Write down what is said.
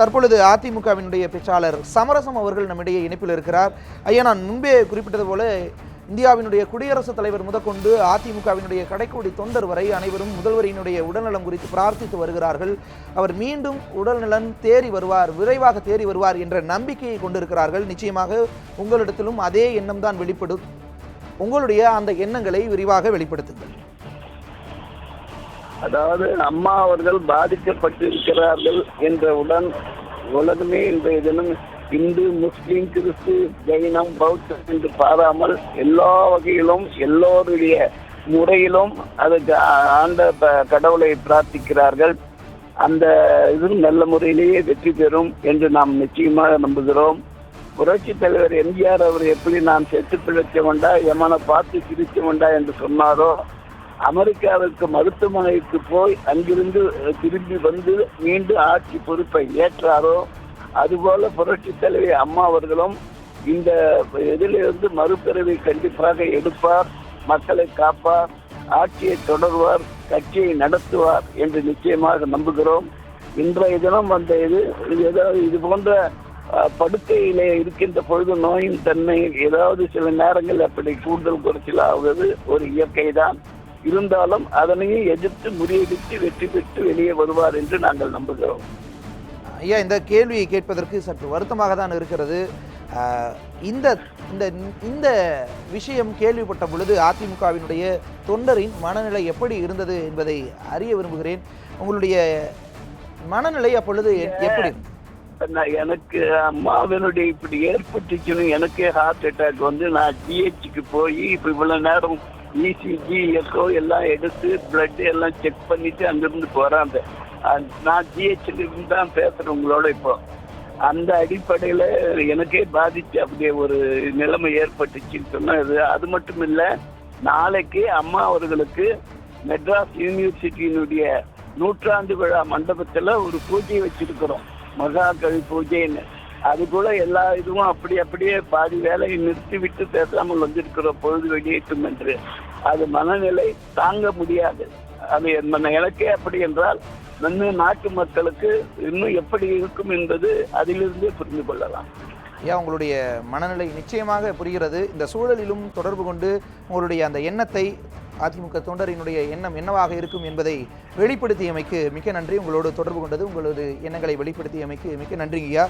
தற்பொழுது அதிமுகவினுடைய பேச்சாளர் சமரசம் அவர்கள் நம்மிடையே இணைப்பில் இருக்கிறார். ஐயா நான் முன்பே குறிப்பிட்டது போல இந்தியாவினுடைய குடியரசுத் தலைவர் முதற்கொண்டு அதிமுகவினுடைய கடைக்கோடி தொண்டர் வரை அனைவரும் முதல்வரினுடைய உடல்நலம் குறித்து பிரார்த்தித்து வருகிறார்கள். அவர் மீண்டும் உடல்நலன் தேறி வருவார் விரைவாக தேறி வருவார் என்ற நம்பிக்கையை கொண்டிருக்கிறார்கள். நிச்சயமாக உங்களிடத்திலும் அதே எண்ணம் தான் வெளிப்படும். உங்களுடைய அந்த எண்ணங்களை விரிவாக வெளிப்படுத்துங்கள். அதாவது அம்மா அவர்கள் பாதிக்கப்பட்டிருக்கிறார்கள் என்றவுடன் உலகமே இன்றைய தினம் இந்து முஸ்லிம் கிறிஸ்து ஜெயினம் பௌத்தம் என்று பாராமல் எல்லா வகையிலும் எல்லோருடைய முறையிலும் அதுக்கு ஆண்ட ப- கடவுளை பிரார்த்திக்கிறார்கள். அந்த இது நல்ல முறையிலேயே வெற்றி பெறும் என்று நாம் நிச்சயமாக நம்புகிறோம். புரட்சி தலைவர் எம்ஜிஆர் அவர் எப்படி நான் செத்து பிழைக்க வேண்டா எமனை பார்த்து சிரிக்க வேண்டா என்று சொன்னாரோ அமெரிக்காவிற்கு மருத்துவமனைக்கு போய் அங்கிருந்து திரும்பி வந்து மீண்டும் ஆட்சி பொறுப்பை ஏற்றாரோ அதுபோல புரட்சி தலைவி அம்மா அவர்களும் இந்த இதிலிருந்து மறுபிறவை கண்டிப்பாக எடுப்பார் மக்களை காப்பார் ஆட்சியை தொடர்வார் கட்சியை நடத்துவார் என்று நிச்சயமாக நம்புகிறோம். இன்றைய தினம் அந்த இது ஏதாவது இது போன்ற படுக்கையிலே இருக்கின்ற பொழுது நோயின் தன்மை ஏதாவது சில நேரங்கள் அப்படி கூடுதல் குறைச்சல் ஆகுவது ஒரு இயற்கை தான் இருந்தாலும் அதனையும் எதிர்த்து முறியடித்து வெற்றி பெற்று வெளியே வருவார் என்று நாங்கள் நம்புகிறோம். ஐயா இந்த கேள்வியை கேட்பதற்கு சற்று வருத்தமாக தான் இருக்கிறது. இந்த இந்த இந்த விஷயம் கேள்விப்பட்ட பொழுது அதிமுகவினுடைய தொண்டரின் மனநிலை எப்படி இருந்தது என்பதை அறிய விரும்புகிறேன். உங்களுடைய மனநிலை அப்பொழுது எப்படி எனக்கு அம்மாவினுடைய இப்படி ஏற்பட்டுச்சுன்னு எனக்கே ஹார்ட் அட்டாக் வந்து நான் ஜிஹெச்சுக்கு போய் இப்போ இவ்வளவு நேரம் இசிஜி எக்கோ எல்லாம் எடுத்து பிளட் எல்லாம் செக் பண்ணிட்டு அங்கிருந்து போறாங்க. நான் ஜிஹெச்ல இருந்து தான் பேசுறேன் உங்களோட இப்போ. அந்த அடிப்படையில எனக்கே பாதிச்சு அப்படியே ஒரு நிலைமை ஏற்பட்டுச்சுன்னு சொன்னது அது மட்டும் இல்ல நாளைக்கு அம்மா அவர்களுக்கு மெட்ராஸ் யூனிவர்சிட்டியினுடைய நூற்றாண்டு விழா மண்டபத்துல ஒரு பூஜை வச்சிருக்கிறோம். மகாகவி பூஜைன்னு. அது எல்லா இதுவும் அப்படி அப்படியே பாதி வேலையை நிறுத்திவிட்டு பேசாமல் வந்திருக்கிற பொழுது வெளியேற்றும் என்று. அது மனநிலை தாங்க முடியாது. அது எனக்கே அப்படி என்றால் இன்னும் நாட்டு மக்களுக்கு இன்னும் எப்படி இருக்கும் என்பது அதிலிருந்தே புரிந்து கொள்ளலாம். ஐயா உங்களுடைய மனநிலை நிச்சயமாக புரிகிறது. இந்த சூழலிலும் தொடர்பு கொண்டு உங்களுடைய அந்த எண்ணத்தை அதிமுக தொண்டரினுடைய எண்ணம் என்னவாக இருக்கும் என்பதை வெளிப்படுத்தியமைக்கு மிக்க நன்றி. உங்களோடு தொடர்பு கொண்டது உங்களது எண்ணங்களை வெளிப்படுத்தியமைக்கு மிக்க நன்றிங்கய்யா